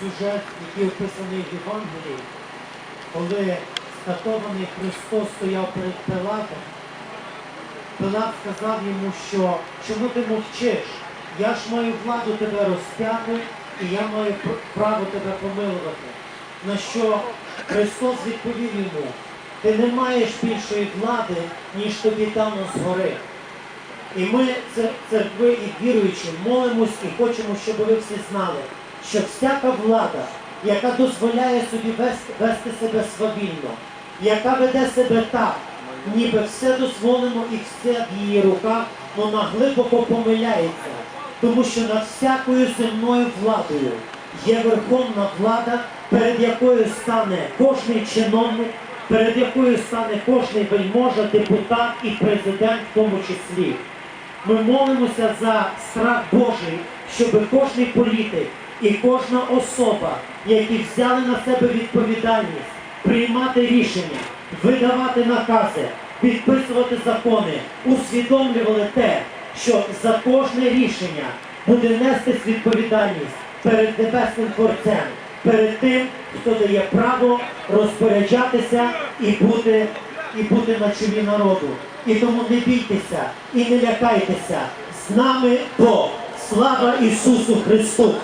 сюжет, який описаний в Євангелії, коли статований Христос стояв перед Пилатом, Пилат сказав йому, що чому ти мовчиш? Я ж маю владу тебе розп'яти, і я маю право тебе помилувати. На що Христос відповів йому, ти не маєш більшої влади, ніж тобі дано згори. І ми, церкви і віруючі, молимось і хочемо, щоб ви всі знали, що всяка влада, яка дозволяє собі вести, себе свавільно, яка веде себе так, ніби все дозволено і все в її руках, вона глибоко помиляється. Тому що над всякою земною владою є верховна влада, перед якою стане кожний чиновник, перед якою стане кожний вельможа, депутат і президент в тому числі. Ми молимося за страх Божий, щоб кожний політик і кожна особа, які взяли на себе відповідальність, приймати рішення, видавати накази, підписувати закони, усвідомлювали те, що за кожне рішення буде нестись відповідальність перед небесним Творцем, перед тим, хто дає право розпоряджатися і бути і бути на чолі народу. І тому не бійтеся і не лякайтеся. З нами Бог. Слава Ісусу Христу!